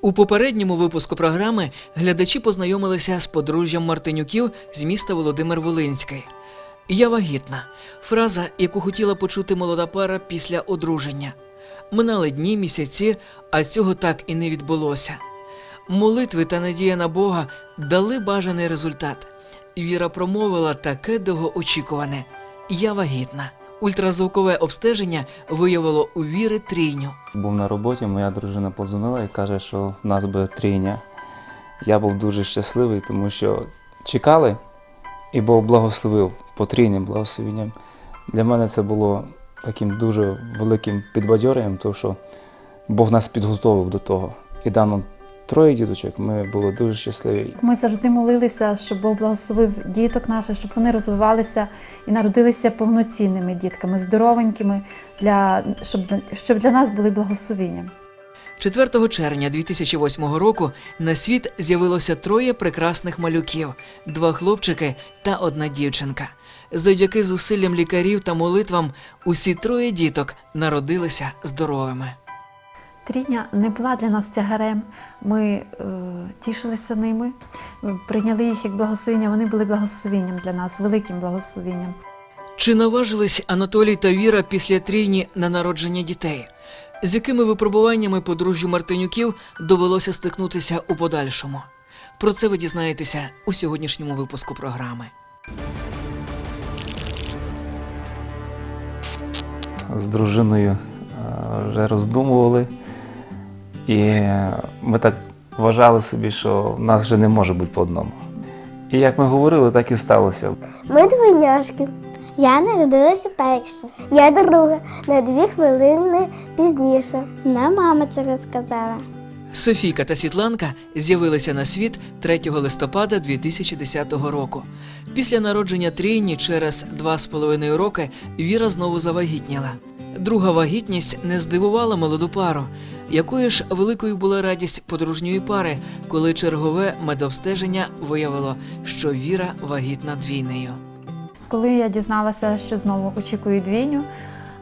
У попередньому випуску програми глядачі познайомилися з подружжям Мартинюків з міста Володимир Волинський. Я вагітна фраза, яку хотіла почути молода пара після одруження. Минали дні, місяці, а цього так і не відбулося. Молитви та надія на Бога дали бажаний результат. Віра промовила таке довгоочікуване. Я вагітна. Ультразвукове обстеження виявило у віри трійню. Був на роботі, моя дружина подзвонила і каже, що в нас буде трійня. Я був дуже щасливий, тому що чекали, і Бог благословив потрійним благословенням. Для мене це було таким дуже великим підбадьоренням, тому що Бог нас підготовив до того. І дав нам троє діточок, ми були дуже щасливі. Ми завжди молилися, щоб Бог благословив діток наших, щоб вони розвивалися і народилися повноцінними дітками, здоровенькими, для, щоб, щоб для нас були благословенням. 4 червня 2008 року на світ з'явилося троє прекрасних малюків: два хлопчики та одна дівчинка. Завдяки зусиллям лікарів та молитвам усі троє діток народилися здоровими. Трійня не була для нас тягарем. Ми е, тішилися ними, прийняли їх як благословення. Вони були благословенням для нас, великим благословенням. Чи наважились Анатолій та Віра після трійні на народження дітей? З якими випробуваннями подружжю Мартинюків довелося стикнутися у подальшому? Про це ви дізнаєтеся у сьогоднішньому випуску програми. З дружиною е, вже роздумували, і ми так вважали собі, що в нас вже не може бути по одному. І як ми говорили, так і сталося. Ми двойняшки. Я народилася перша. Я друга на дві хвилини пізніше. Нам мама це розказала. Софійка та Світланка з'явилися на світ 3 листопада 2010 року. Після народження трійні через два з половиною роки Віра знову завагітніла. Друга вагітність не здивувала молоду пару. Якою ж великою була радість подружньої пари, коли чергове медобстеження виявило, що Віра вагітна двійнею. Коли я дізналася, що знову очікую двійню,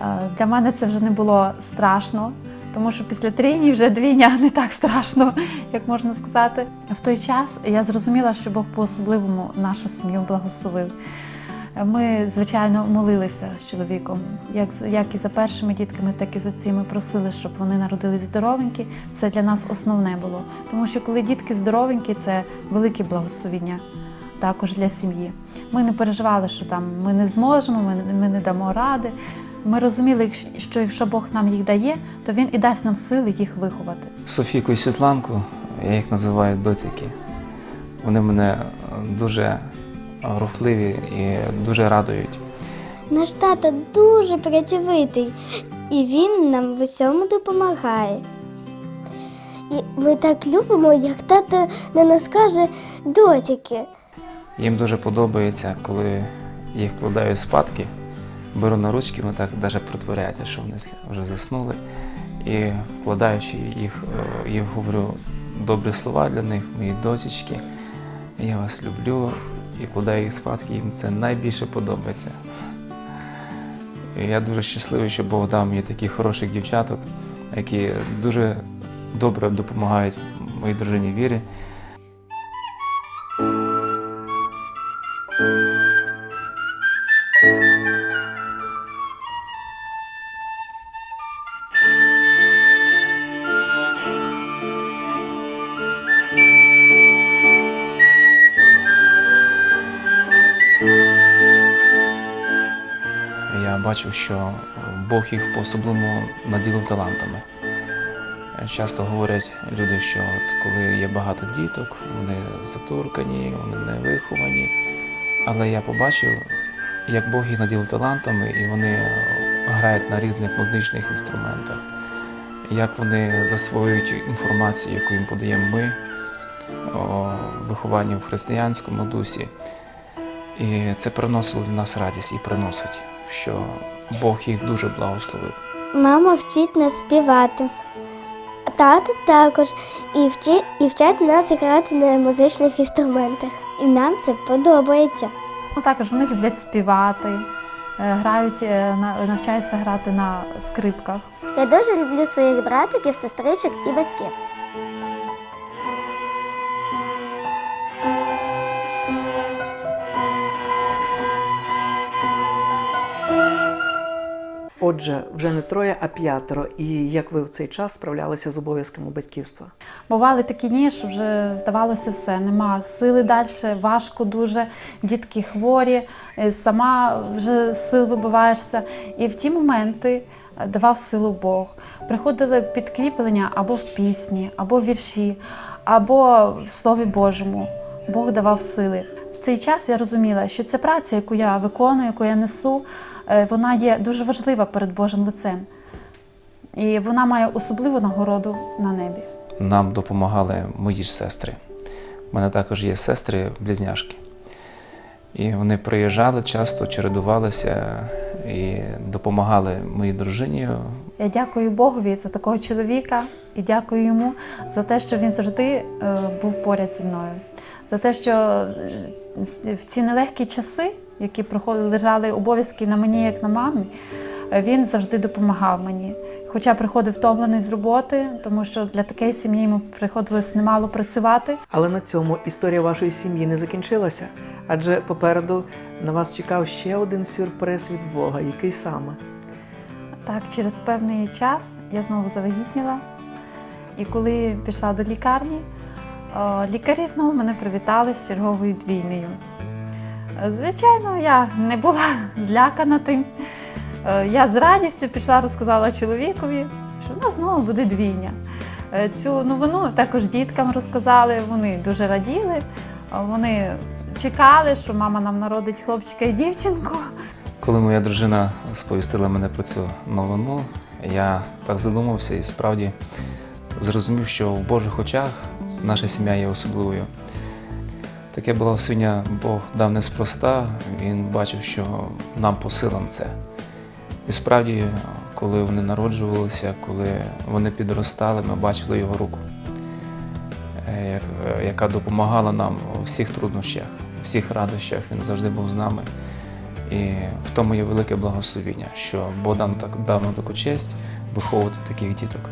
е, для мене це вже не було страшно, тому що після трійні вже двійня не так страшно, як можна сказати. В той час я зрозуміла, що Бог по-особливому нашу сім'ю благословив. Ми, звичайно, молилися з чоловіком, як, як і за першими дітками, так і за цими просили, щоб вони народились здоровенькі. Це для нас основне було. Тому що коли дітки здоровенькі, це велике благословіння також для сім'ї. Ми не переживали, що там ми не зможемо, ми, ми не дамо ради. Ми розуміли, що якщо Бог нам їх дає, то Він і дасть нам сили їх виховати. Софійку і Світланку, я їх називаю доцяки. Вони мене дуже рухливі і дуже радують. Наш тато дуже працьовитий, і він нам в усьому допомагає. І ми так любимо, як тато на нас каже досіки. Їм дуже подобається, коли їх вкладаю спадки, беру на ручки, вони так навіть притворяються, що вони вже заснули. І вкладаючи їх, е, я говорю добрі слова для них, мої досічки. Я вас люблю і кладаю їх спадки, їм це найбільше подобається. І я дуже щасливий, що Бог дав мені таких хороших дівчаток, які дуже добре допомагають моїй дружині Вірі. Бачив, що Бог їх по-особливому наділив талантами. Часто говорять люди, що от коли є багато діток, вони затуркані, вони не виховані. Але я побачив, як Бог їх наділив талантами, і вони грають на різних музичних інструментах. як вони засвоюють інформацію, яку їм подаємо ми, о вихованні в християнському дусі. І це приносило для нас радість і приносить, що Бог їх дуже благословив. Мама вчить нас співати. Тато також і, вчи, і вчать нас грати на музичних інструментах. І нам це подобається. Ну, також вони люблять співати, е, грають, е, на- навчаються грати на скрипках. Я дуже люблю своїх братиків, сестричок і батьків. Отже, вже не троє, а п'ятеро. І як ви в цей час справлялися з обов'язками батьківства? Бували такі дні, що вже здавалося все, нема сили далі, важко дуже, дітки хворі, е, сама вже сил вибиваєшся. І в ті моменти е, давав силу Бог. Приходили підкріплення або в пісні, або в вірші, або в Слові Божому. Бог давав сили. В цей час я розуміла, що ця праця, яку я виконую, яку я несу, е, вона є дуже важлива перед Божим лицем. І вона має особливу нагороду на небі. Нам допомагали мої ж сестри. У мене також є сестри-близняшки. І вони приїжджали часто, чередувалися і допомагали моїй дружині. Я дякую Богові за такого чоловіка і дякую йому за те, що він завжди е, був поряд зі мною. За те, що е, в ці нелегкі часи, які проходили, лежали обов'язки на мені, як на мамі, він завжди допомагав мені. Хоча приходив втомлений з роботи, тому що для такої сім'ї йому приходилось немало працювати. Але на цьому історія вашої сім'ї не закінчилася, адже попереду на вас чекав ще один сюрприз від Бога, який саме. Так, через певний час я знову завагітніла. І коли пішла до лікарні, лікарі знову мене привітали з черговою двійнею. Звичайно, я не була злякана тим. Е, Я з радістю пішла, розказала чоловікові, що в нас знову буде двійня. Е, Цю новину також діткам розказали, вони дуже раділи. Е, Вони чекали, що мама нам народить хлопчика і дівчинку. Коли моя дружина сповістила мене про цю новину, я так задумався і справді зрозумів, що в Божих очах наша сім'я є особливою. Таке благословення Бог дав неспроста, він бачив, що нам по силам це. І справді, коли вони народжувалися, коли вони підростали, ми бачили його руку, е, е, яка допомагала нам у всіх труднощах, у всіх радощах. Він завжди був з нами. І в тому є велике благословіння, що Бог дав нам таку честь виховувати таких діток.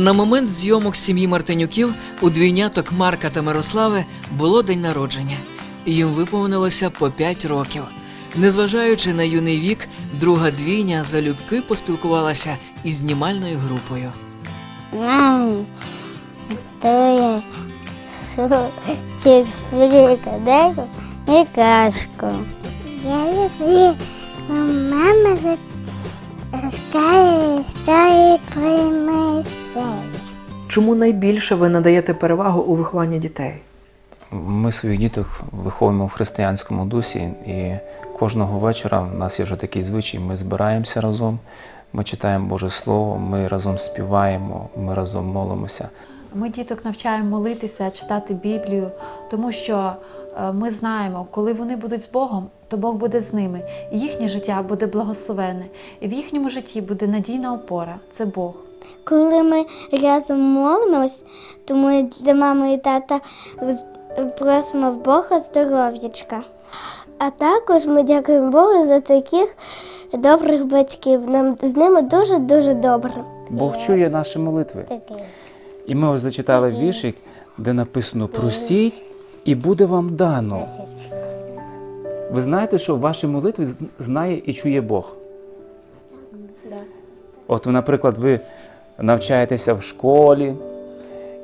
На момент зйомок сім'ї Мартинюків у двійняток Марка та Мирослави було день народження. Їм виповнилося по 5 років. Незважаючи на юний вік, друга двійня залюбки поспілкувалася із знімальною групою. Мам, то я фрикадельку і кашку. Я люблю, мама розкаже історії про Моїсея. Чому найбільше ви надаєте перевагу у вихованні дітей? Ми своїх діток виховуємо в християнському дусі, і кожного вечора в нас є вже такий звичай. Ми збираємося разом, ми читаємо Боже Слово, ми разом співаємо, ми разом молимося. Ми діток навчаємо молитися, читати Біблію, тому що е, ми знаємо, коли вони будуть з Богом, то Бог буде з ними, і їхнє життя буде благословене, і в їхньому житті буде надійна опора це Бог. Коли ми разом молимось, то ми для мами і тата просимо в Бога здоров'ячка. А також ми дякуємо Богу за таких добрих батьків. Нам з ними дуже-дуже добре. Бог чує наші молитви. І ми ось зачитали віршик, де написано Простіть, і буде вам дано. Ви знаєте, що ваші молитви знає і чує Бог. От, наприклад, ви навчаєтеся в школі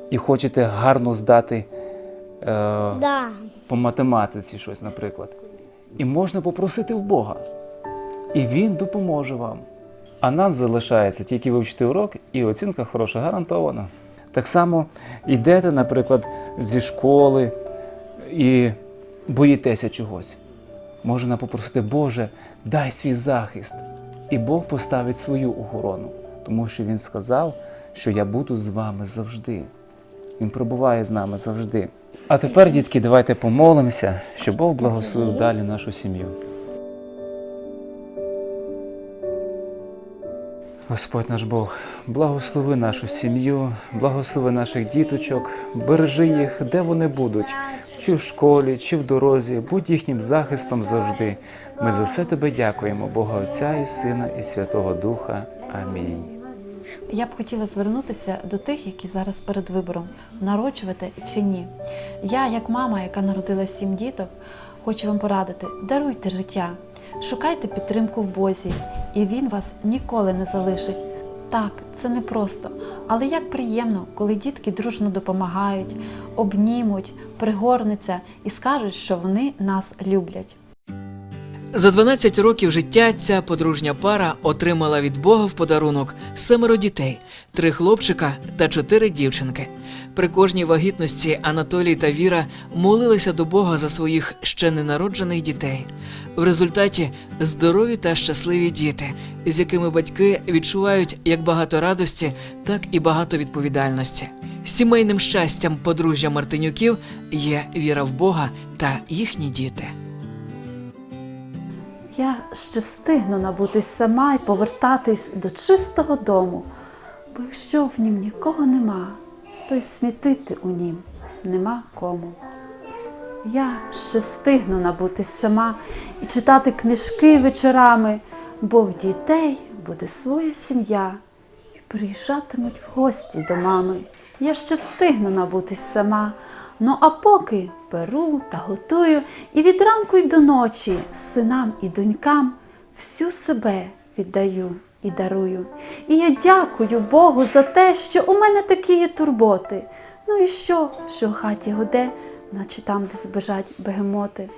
і хочете гарно здати е, Да. по математиці щось, наприклад. І можна попросити в Бога. і Він допоможе вам. А нам залишається тільки вивчити урок, і оцінка хороша гарантована. Так само йдете, наприклад, зі школи і боїтеся чогось. Можна попросити, Боже, дай свій захист. І Бог поставить свою охорону, тому що Він сказав, що я буду з вами завжди. Він пробуває з нами завжди. А тепер, дітки, давайте помолимося, щоб Бог благословив далі нашу сім'ю. Господь наш Бог, благослови нашу сім'ю, благослови наших діточок, бережи їх, де вони будуть, чи в школі, чи в дорозі, будь їхнім захистом завжди. Ми за все тебе дякуємо, Бога Отця і Сина, і Святого Духа. Амінь. Я б хотіла звернутися до тих, які зараз перед вибором народжувати чи ні. Я, як мама, яка народила сім діток, хочу вам порадити: даруйте життя, шукайте підтримку в Бозі, і Він вас ніколи не залишить. Так, це непросто, але як приємно, коли дітки дружно допомагають, обнімуть, пригорнуться і скажуть, що вони нас люблять. За 12 років життя ця подружня пара отримала від Бога в подарунок семеро дітей, три хлопчика та чотири дівчинки. При кожній вагітності Анатолій та Віра молилися до Бога за своїх ще ненароджених дітей. В результаті здорові та щасливі діти, з якими батьки відчувають як багато радості, так і багато відповідальності. Сімейним щастям подружжя Мартинюків є віра в Бога та їхні діти. Я ще встигну набутись сама і повертатись до чистого дому, бо якщо в нім нікого нема, то й смітити у нім нема кому. Я ще встигну набутись сама і читати книжки вечорами, бо в дітей буде своя сім'я і приїжджатимуть в гості до мами. Я ще встигну набутись сама. Ну а поки перу та готую і від ранку й до ночі синам і донькам всю себе віддаю і дарую. І я дякую Богу за те, що у мене такі є турботи. Ну і що, що в хаті годе, наче там, де збежать бегемоти.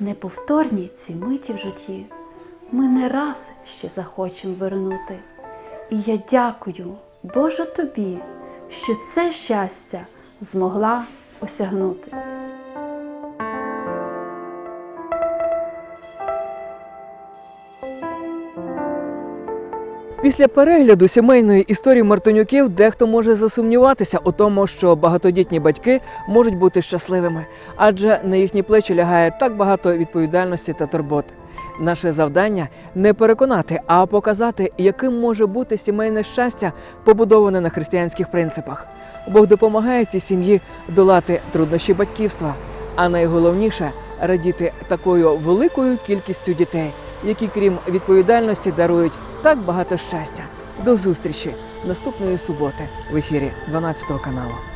Неповторні ці миті в житті ми не раз ще захочемо вернути. І я дякую, Боже тобі, що це щастя змогла осягнути. Після перегляду сімейної історії Мартинюків дехто може засумніватися у тому, що багатодітні батьки можуть бути щасливими, адже на їхні плечі лягає так багато відповідальності та турботи. Наше завдання не переконати, а показати, яким може бути сімейне щастя, побудоване на християнських принципах. Бог допомагає цій сім'ї долати труднощі батьківства, а найголовніше радіти такою великою кількістю дітей, які, крім відповідальності, дарують так багато щастя. До зустрічі наступної суботи в ефірі 12 каналу.